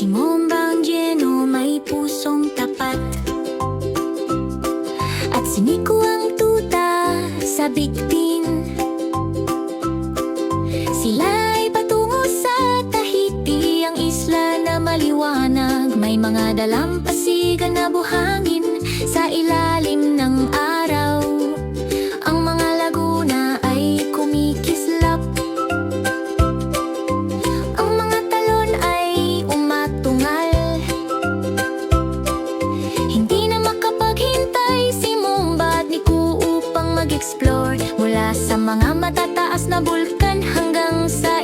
Si Mombang Geno may pusong tapat. At siniko ang tuta sa bigtin. Sila'y patungo sa Tahiti Ang isla na maliwanag. May mga dalampasigan na buhangin Sa mga matataas na bulkan hanggang sa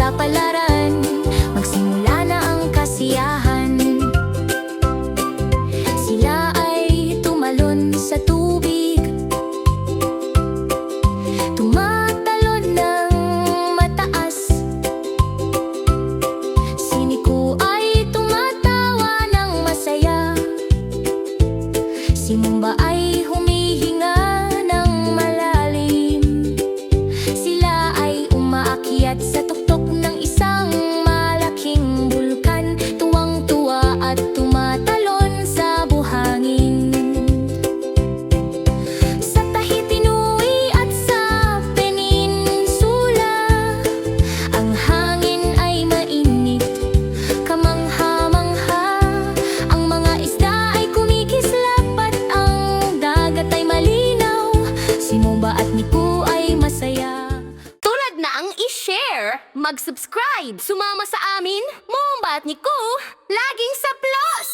pakikipagsapalaran Magsimula na ang kasiyahan. Sila ay tumalon sa tubig. Tumatalon ng mataas. Siniko ay tumatawa ng masaya. Si Mumba ay mag-subscribe, sumama sa amin, Momba at Niku, laging sa plus!